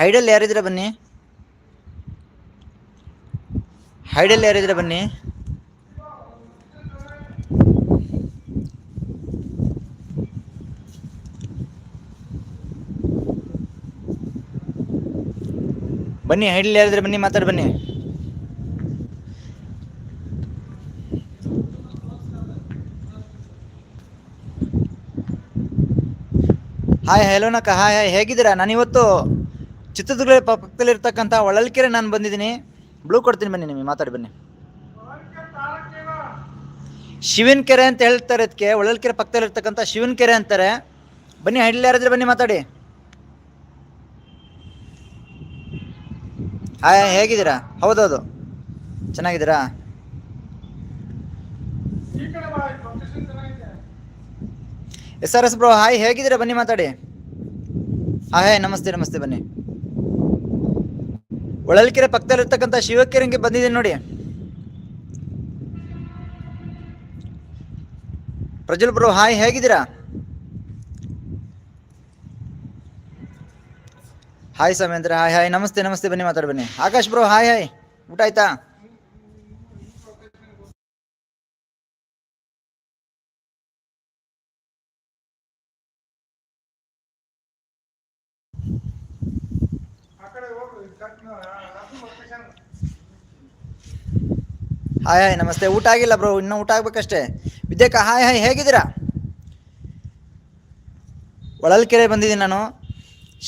ಹೈಡಲ್ಲಿ ಯಾರಿದ್ರೆ ಬನ್ನಿ? ಹೈಡಲ್ ಯಾರಿದ್ರೆ ಬನ್ನಿ? ಬನ್ನಿ, ಹೈಡಲ್ ಯಾರಿದ್ರೆ ಬನ್ನಿ, ಮಾತಾಡಿ ಬನ್ನಿ. ಹಾಯ್ ಹೆಲೋನಕ್ಕ ಹಾಯ್ ಹಾಯ್ ಹೇಗಿದ್ದೀರಾ? ನಾನು ಇವತ್ತು ಚಿತ್ರದುರ್ಗ ಪಕ್ಕದಲ್ಲಿ ಇರ್ತಕ್ಕಂಥ ಒಳಲ್ಕೆರೆ ನಾನು ಬಂದಿದ್ದೀನಿ. ಬ್ಲೂ ಕೊಡ್ತೀನಿ ಬನ್ನಿ ನಿಮಗೆ, ಮಾತಾಡಿ ಬನ್ನಿ. ಶಿವನ್ ಕೆರೆ ಅಂತ ಹೇಳ್ತಾರೆ ಅದಕ್ಕೆ ಒಳಲ್ಕೆರೆ ಪಕ್ಕದಲ್ಲಿ ಇರ್ತಕ್ಕಂಥ ಶಿವನ್ ಕೆರೆ ಅಂತಾರೆ. ಬನ್ನಿ ಹಳ್ಳಿ ಯಾರಾದ್ರೆ ಬನ್ನಿ, ಮಾತಾಡಿ. ಹಾಯ್ ಹೇಗಿದ್ದೀರಾ? ಹೌದೌದು. ಚೆನ್ನಾಗಿದ್ದೀರಾ? S R S bro, hi, ಹೇಗಿದ್ದೀರಾ? ಬನ್ನಿ, ಮಾತಾಡಿ. ಹಾಯ್ ಹಾಯ್, ನಮಸ್ತೆ ನಮಸ್ತೆ, ಬನ್ನಿ. ಒಳಲ್ಕೆರೆ ಪಕ್ಕದಲ್ಲಿರ್ತಕ್ಕಂಥ ಶಿವಕೆರೆಗೆ ಬಂದಿದ್ದೀನಿ ನೋಡಿ. ಪ್ರಜ್ವಲ್ ಬ್ರೋ ಹಾಯ್, ಹೇಗಿದ್ದೀರಾ? ಹಾಯ್ ಸಮೇಂದ್ರ ಹಾಯ್ ಹಾಯ್, ನಮಸ್ತೆ ನಮಸ್ತೆ, ಬನ್ನಿ ಮಾತಾಡಿ, ಬನ್ನಿ. ಆಕಾಶ್ ಬ್ರೋ, ಹಾಯ್ ಹಾಯ್, ಊಟ ಆಯ್ತಾ? ಹಾಯ್ ಹಾಯ್ ನಮಸ್ತೆ. ಊಟ ಆಗಿಲ್ಲ ಬ್ರೋ ಇನ್ನೂ ಊಟ ಆಗ್ಬೇಕಷ್ಟೇ. ವಿದ್ಯಾಕ ಹಾಯ್ ಹಾಯ್ ಹೇಗಿದ್ದೀರಾ? ಒಳಲ್ಕೆರೆ ಬಂದಿದ್ದೀನಿ ನಾನು.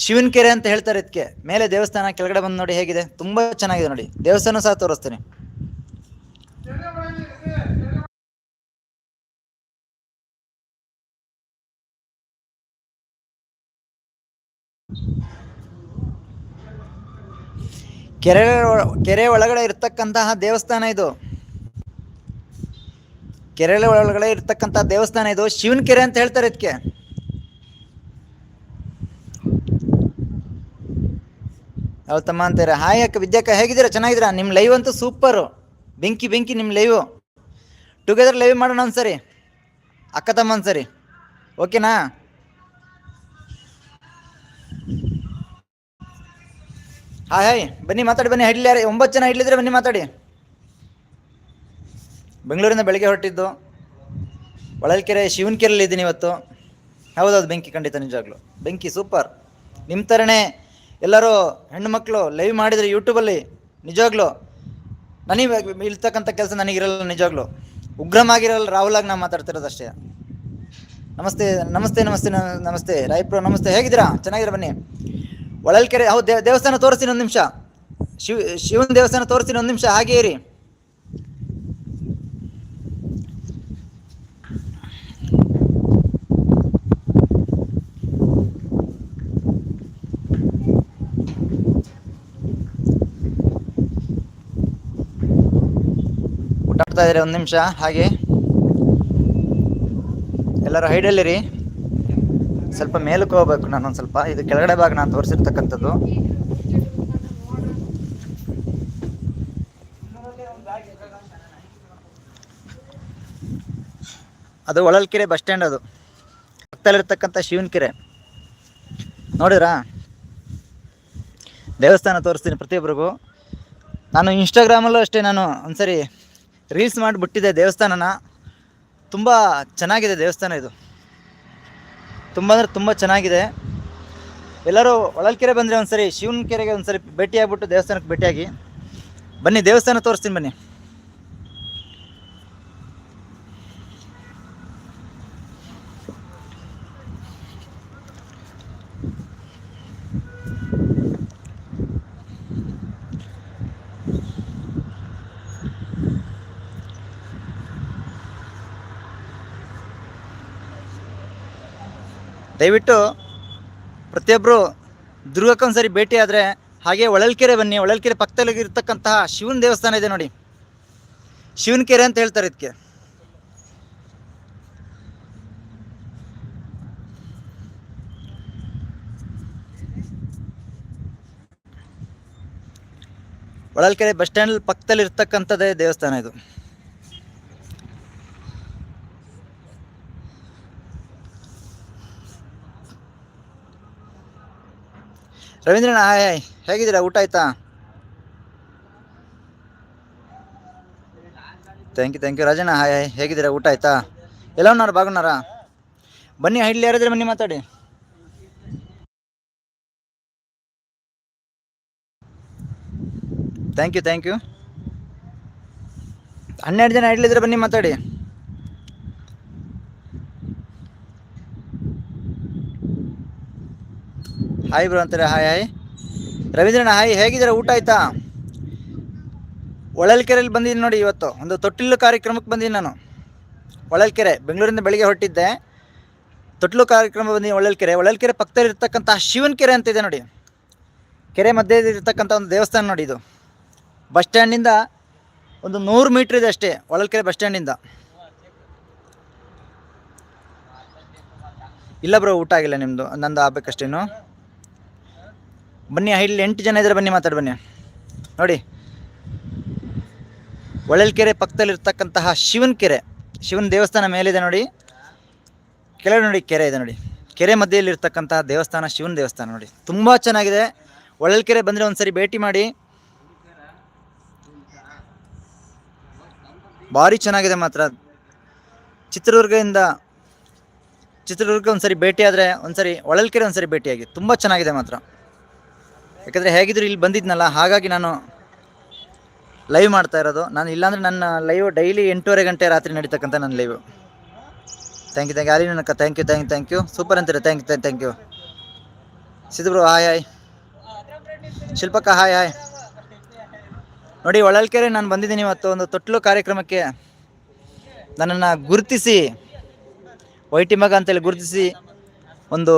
ಶಿವನ್ ಕೆರೆ ಅಂತ ಹೇಳ್ತಾರೆ ಇದಕ್ಕೆ ಮೇಲೆ ದೇವಸ್ಥಾನ ಕೆಳಗಡೆ ಬಂದು ನೋಡಿ ಹೇಗಿದೆ. ತುಂಬ ಚೆನ್ನಾಗಿದೆ ನೋಡಿ. ದೇವಸ್ಥಾನ ಸಹ ತೋರಿಸ್ತೀನಿ. ಕೆರೆ ಕೆರೆ ಒಳಗಡೆ ಇರ್ತಕ್ಕಂತಹ ದೇವಸ್ಥಾನ ಇದು. ಕೆರೆ ಒಳಗಡೆ ಇರ್ತಕ್ಕಂಥ ದೇವಸ್ಥಾನ ಇದು. ಶಿವನ ಕೆರೆ ಅಂತ ಹೇಳ್ತಾರೆ ಇದಕ್ಕೆ ಹೌದು ತಮ್ಮ ಅಂತಾರೆ. ಹಾಯ್ ಅಕ್ಕ ವಿದ್ಯಾಕ ಹೇಗಿದ್ದೀರಾ? ಚೆನ್ನಾಗಿದ್ದೀರಾ? ನಿಮ್ಮ ಲೈವ್ ಅಂತೂ ಸೂಪರು ಬೆಂಕಿ ಬೆಂಕಿ ನಿಮ್ಮ ಲೈವು ಟುಗೆದರ್ ಲೈವ್ ಮಾಡೋಣ ಒಂದ್ಸರಿ. ಅಕ್ಕ ತಮ್ಮ ಒಂದ್ಸರಿ. ಓಕೆನಾ ಹಾಯ್ ಹಾಯ್ ಬನ್ನಿ ಮಾತಾಡಿ, ಬನ್ನಿ, ಹಿಡ್ಲಿ ಒಂಬತ್ತು ಜನ ಹಿಡ್ಲಿದ್ರೆ ಬನ್ನಿ ಮಾತಾಡಿ. ಬೆಂಗಳೂರಿಂದ ಬೆಳಗ್ಗೆ ಹೊರಟಿದ್ದು. ಹೊಳಲ್ಕೆರೆ, ಶಿವನಕೆರೆಯಲ್ಲಿ ಇದ್ದೀನಿ ಇವತ್ತು. ಹೌದೌದು, ಬೆಂಕಿ ಖಂಡಿತ ನಿಜವಾಗ್ಲು. ಬೆಂಕಿ ಸೂಪರ್. ನಿಮ್ಮ ಥರನೇ ಎಲ್ಲರೂ ಹೆಣ್ಣು ಮಕ್ಕಳು ಲೈವ್ ಮಾಡಿದರೆ ಯೂಟ್ಯೂಬಲ್ಲಿ ನಿಜವಾಗ್ಲು ನನಗೆ ಇರ್ತಕ್ಕಂಥ ಕೆಲಸ ನನಗಿರಲ್ಲ ನಿಜವಾಗ್ಲು. ಉಗ್ರಮಾಗಿರಲ್ಲ ರಾಹುಲಾಗಿ ನಾನು ಮಾತಾಡ್ತಿರೋದು ಅಷ್ಟೇ ನಮಸ್ತೆ ನಮಸ್ತೆ ನಮಸ್ತೆ ನಮಸ್ತೆ. ರಾಯಪ್ರೋ ನಮಸ್ತೆ. ಹೇಗಿದ್ದೀರಾ? ಚೆನ್ನಾಗಿದ್ದೀರಾ ಬನ್ನಿ? ಒಳಲ್ಕೆರೆ, ಹೌದು ದೇವ ದೇವಸ್ಥಾನ ತೋರಿಸ್ತೀನಿ ಒಂದು ನಿಮಿಷ. ಶಿವ, ಶಿವನ ದೇವಸ್ಥಾನ ತೋರಿಸ್ತೀನಿ ಒಂದು ನಿಮಿಷ, ಹಾಗೆ ಇರಿ. ಒಂದು ನಿಮಿಷ, ಹಾಗೆ. ಎಲ್ಲರೂ ಹೈಡಲ್ಲಿರಿ ಸ್ವಲ್ಪ ಮೇಲಕ್ಕೆ ಹೋಗ್ಬೇಕು ನಾನು ಒಂದು ಸ್ವಲ್ಪ. ಇದು ಕೆಳಗಡೆ ಭಾಗ ನಾನು ತೋರಿಸಿರ್ತಕ್ಕಂಥದ್ದು. ಅದು ಒಳಲ್ಕೆರೆ ಬಸ್ ಸ್ಟ್ಯಾಂಡ್ ಅದು. ಪಕ್ಕದಲ್ಲಿರ್ತಕ್ಕಂಥ ಶಿವನ ಕೆರೆ ನೋಡಿದ್ರಾ? ದೇವಸ್ಥಾನ ತೋರಿಸ್ತೀನಿ ಪ್ರತಿಯೊಬ್ಬರಿಗೂ ನಾನು ಇನ್ಸ್ಟಾಗ್ರಾಮಲ್ಲೂ ಅಷ್ಟೇ ನಾನು ಒಂದ್ಸರಿ ರೀಲ್ಸ್ ಮಾಡಿಬಿಟ್ಟಿದ್ದೆ ದೇವಸ್ಥಾನನ. ತುಂಬ ಚೆನ್ನಾಗಿದೆ ದೇವಸ್ಥಾನ ಇದು. ತುಂಬ ಅಂದರೆ ತುಂಬ ಚೆನ್ನಾಗಿದೆ. ಎಲ್ಲರೂ ಹೊಳಲ್ಕೆರೆ ಬಂದರೆ ಒಂದ್ಸರಿ ಶಿವನ ಕೆರೆಗೆ ಒಂದ್ಸರಿ ಸರಿ ಆಗ್ಬಿಟ್ಟು ದೇವಸ್ಥಾನಕ್ಕೆ ಭೇಟಿಯಾಗಿ. ಬನ್ನಿ, ದೇವಸ್ಥಾನ ತೋರಿಸ್ತೀನಿ ಬನ್ನಿ. ದಯವಿಟ್ಟು ಪ್ರತಿಯೊಬ್ಬರು ದುರ್ಗಕ್ಕೊಂದ್ಸರಿ ಭೇಟಿ ಆದರೆ ಹಾಗೆ ಒಳಲ್ಕೆರೆ ಬನ್ನಿ. ಒಳಲ್ಕೆರೆ ಪಕ್ಕದಲ್ಲಿ ಇರತಕ್ಕಂತಹ ಶಿವನ ದೇವಸ್ಥಾನ ಇದೆ ನೋಡಿ. ಶಿವನ ಕೆರೆ ಅಂತ ಹೇಳ್ತಾರೆ ಇದಕ್ಕೆ ಒಳಲ್ಕೆರೆ ಬಸ್ ಸ್ಟ್ಯಾಂಡ್ ಪಕ್ಕದಲ್ಲಿ ಇರ್ತಕ್ಕಂಥದ್ದೇ ದೇವಸ್ಥಾನ ಇದು. ರವೀಂದ್ರಣ್ಣ, ಹಾಯ್ ಹಾಯ್. ಹೇಗಿದ್ದೀರಾ? ಊಟ ಆಯ್ತಾ? Thank you thank you Rajanna, hi hi. ಹೇಗಿದ್ದೀರಾ? ಊಟ ಆಯ್ತಾ? ಎಲ್ಲವನ್ನಾರು ಬಾಗುನಾರಾ ಬನ್ನಿ ಹೈಡ್ಲಿ ಯಾರಿದ್ರೆ ಬನ್ನಿ, ಮಾತಾಡಿ. ಥ್ಯಾಂಕ್ ಯು ಥ್ಯಾಂಕ್ ಯು ಹನ್ನೆರಡು ಜನ ಇಡ್ಲಿದ್ರೆ ಬನ್ನಿ, ಮಾತಾಡಿ. ಹಾಯ್ ಬ್ರೋ ಅಂತಾರೆ. ಹಾಯ್ ಹಾಯ್ ರವೀಂದ್ರಣ್ಣ ಹಾಯ್ ಹೇಗಿದ್ದೀರಾ? ಊಟ ಆಯ್ತಾ? ಹೊಳಲ್ಕೆರೆಯಲ್ಲಿ ಬಂದಿದ್ದೀನಿ ನೋಡಿ ಇವತ್ತು. ಒಂದು ತೊಟ್ಟಿಲು ಕಾರ್ಯಕ್ರಮಕ್ಕೆ ಬಂದಿದ್ದೀನಿ ನಾನು. ಹೊಳಲ್ಕೆರೆ, ಬೆಂಗಳೂರಿಂದ ಬೆಳಿಗ್ಗೆ ಹೊರಟಿದ್ದೆ. ತೊಟ್ಟಿಲು ಕಾರ್ಯಕ್ರಮ ಬಂದಿದ್ದೀನಿ ಹೊಳಲ್ಕೆರೆ. ಹೊಳಲ್ಕೆರೆ ಪಕ್ಕದಲ್ಲಿ ಇರ್ತಕ್ಕಂಥ ಶಿವನ ಕೆರೆ ಅಂತ ಇದೆ ನೋಡಿ. ಕೆರೆ ಮಧ್ಯದಲ್ಲಿ ಇರ್ತಕ್ಕಂಥ ಒಂದು ದೇವಸ್ಥಾನ ನೋಡಿ ಇದು. ಬಸ್ ಸ್ಟ್ಯಾಂಡಿಂದ ಒಂದು ನೂರು ಮೀಟ್ರ್ ಇದೆ ಅಷ್ಟೇ, ಹೊಳಲ್ಕೆರೆ ಬಸ್ ಸ್ಟ್ಯಾಂಡಿಂದ. ಇಲ್ಲ ಬ್ರೋ, ಊಟ ಆಗಿಲ್ಲ ನಿಮ್ಮದು ನಂದು ಆಗ್ಬೇಕಷ್ಟೇನು. ಬನ್ನಿ, ಇಲ್ಲಿ ಎಂಟು ಜನ ಇದ್ರೆ ಬನ್ನಿ ಮಾತಾಡಿ, ಬನ್ನಿ. ನೋಡಿ. ಹೊಳಲ್ಕೆರೆ ಪಕ್ಕದಲ್ಲಿರ್ತಕ್ಕಂತಹ ಶಿವನ ಕೆರೆ. ಶಿವನ ದೇವಸ್ಥಾನ ಮೇಲಿದೆ ನೋಡಿ. ಕೆಳಗಡೆ ನೋಡಿ, ಕೆರೆ ಇದೆ ನೋಡಿ. ಕೆರೆ ಮಧ್ಯೆಯಲ್ಲಿರ್ತಕ್ಕಂತಹ ದೇವಸ್ಥಾನ, ಶಿವನ ದೇವಸ್ಥಾನ ನೋಡಿ. ತುಂಬ ಚೆನ್ನಾಗಿದೆ. ಹೊಳಲ್ಕೆರೆ ಬಂದರೆ ಒಂದ್ಸರಿ ಭೇಟಿ ಮಾಡಿ. ಭಾರಿ ಚೆನ್ನಾಗಿದೆ ಮಾತ್ರ. ಚಿತ್ರದುರ್ಗದಿಂದ ಚಿತ್ರದುರ್ಗ ಒಂದ್ಸರಿ ಭೇಟಿ ಆದರೆ ಒಂದ್ಸರಿ ಹೊಳಲ್ಕೆರೆ ಒಂದ್ಸರಿ ಭೇಟಿಯಾಗಿ. ತುಂಬ ಚೆನ್ನಾಗಿದೆ ಮಾತ್ರ. ಯಾಕಂದರೆ ಹೇಗಿದ್ರು ಇಲ್ಲಿ ಬಂದಿದ್ನಲ್ಲ, ಹಾಗಾಗಿ ನಾನು ಲೈವ್ ಮಾಡ್ತಾ ಇರೋದು. ನಾನು ಇಲ್ಲಾಂದರೆ ನನ್ನ ಲೈವ್ ಡೈಲಿ ಎಂಟೂವರೆ ಗಂಟೆ ರಾತ್ರಿ ನಡೀತಕ್ಕಂಥ ನನ್ನ live thank you thank you ಅಲ್ಲಿ ನನ್ನ thank you thank you thank you super ಅಂತೀರ? Thank you thank you Siddu hi hi ಶಿಲ್ಪಕ್ಕ hi hi ನೋಡಿ, ಹೊಳಲ್ಕೆರೆ ನಾನು ಬಂದಿದ್ದೀನಿ ಇವತ್ತು ಒಂದು ತೊಟ್ಲು ಕಾರ್ಯಕ್ರಮಕ್ಕೆ. ನನ್ನನ್ನು ಗುರುತಿಸಿ, ವೈಟಿ ಮಗ ಅಂತೇಳಿ ಗುರುತಿಸಿ ಒಂದು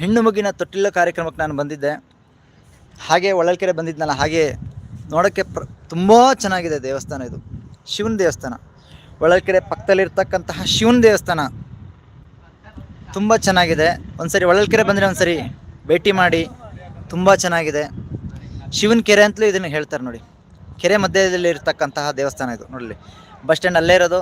ಹೆಣ್ಣು ಮಗಿನ ತೊಟ್ಟಿಲ್ಲ ಕಾರ್ಯಕ್ರಮಕ್ಕೆ ನಾನು ಬಂದಿದ್ದೆ. ಹಾಗೆ ಹೊಳಲ್ಕೆರೆ ಬಂದಿದ್ನಲ್ಲ, ಹಾಗೆ ನೋಡೋಕ್ಕೆ ಪ್ರ, ತುಂಬ ಚೆನ್ನಾಗಿದೆ ದೇವಸ್ಥಾನ ಇದು. ಶಿವನ ದೇವಸ್ಥಾನ. ಹೊಳಲ್ಕೆರೆ ಪಕ್ಕದಲ್ಲಿರ್ತಕ್ಕಂತಹ ಶಿವನ ದೇವಸ್ಥಾನ. ತುಂಬ ಚೆನ್ನಾಗಿದೆ. ಒಂದ್ಸರಿ ಹೊಳಲ್ಕೆರೆ ಬಂದರೆ ಒಂದ್ಸರಿ ಭೇಟಿ ಮಾಡಿ. ತುಂಬ ಚೆನ್ನಾಗಿದೆ. ಶಿವನ ಕೆರೆ ಅಂತಲೂ ಇದನ್ನು ಹೇಳ್ತಾರೆ ನೋಡಿ. ಕೆರೆ ಮಧ್ಯದಲ್ಲಿ ಇರ್ತಕ್ಕಂತಹ ದೇವಸ್ಥಾನ ಇದು, ನೋಡಲಿ. ಬಸ್ ಸ್ಟ್ಯಾಂಡ್ ಅಲ್ಲೇ ಇರೋದು.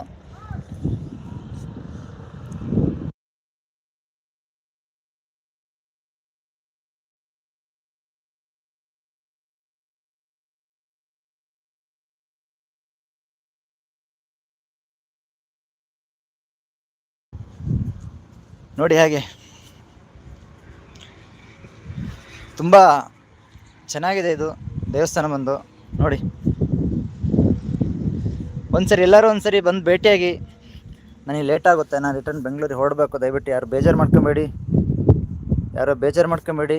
ನೋಡಿ ಹಾಗೆ. ತುಂಬ ಚೆನ್ನಾಗಿದೆ ಇದು ದೇವಸ್ಥಾನ ಬಂದು. ನೋಡಿ. ಒಂದ್ಸರಿ ಎಲ್ಲರೂ ಒಂದ್ಸರಿ ಬಂದು ಭೇಟಿಯಾಗಿ. ನನಗೆ ಲೇಟ್ ಆಗುತ್ತೆ, ನಾನು ರಿಟರ್ನ್ ಬೆಂಗಳೂರಿಗೆ ಹೊರಡಬೇಕು, ದಯವಿಟ್ಟು ಯಾರು ಬೇಜಾರು ಮಾಡ್ಕೊಬೇಡಿ. ಯಾರೋ ಬೇಜಾರು ಮಾಡ್ಕೊಬೇಡಿ.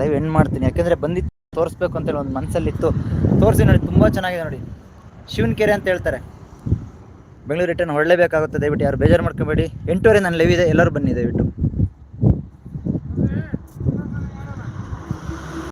ಲೈವ್ ಎಂಡ್ ಮಾಡ್ತೀನಿ. ಯಾಕೆಂದರೆ ಬಂದಿತ್ತು ತೋರಿಸ್ಬೇಕು ಅಂತೇಳಿ ಒಂದು ಮನಸ್ಸಲ್ಲಿತ್ತು ತೋರಿಸಿ ನೋಡಿ, ತುಂಬ ಚೆನ್ನಾಗಿದೆ ನೋಡಿ. ಶಿವನ ಕೆರೆ ಅಂತ ಹೇಳ್ತಾರೆ. ಬೆಂಗಳೂರು ರಿಟರ್ನ್ ಹೊರಡಲೇಬೇಕಾಗುತ್ತೆ ದಯವಿಟ್ಟು ಯಾರು ಬೇಜಾರು ಮಾಡ್ಕೋಬೇಡಿ. ಎಂಟೂವರೆ ನನ್ನ ಲೈವ್ ಇದೆ. ಎಲ್ಲರೂ ಬನ್ನಿ ದಯವಿಟ್ಟು.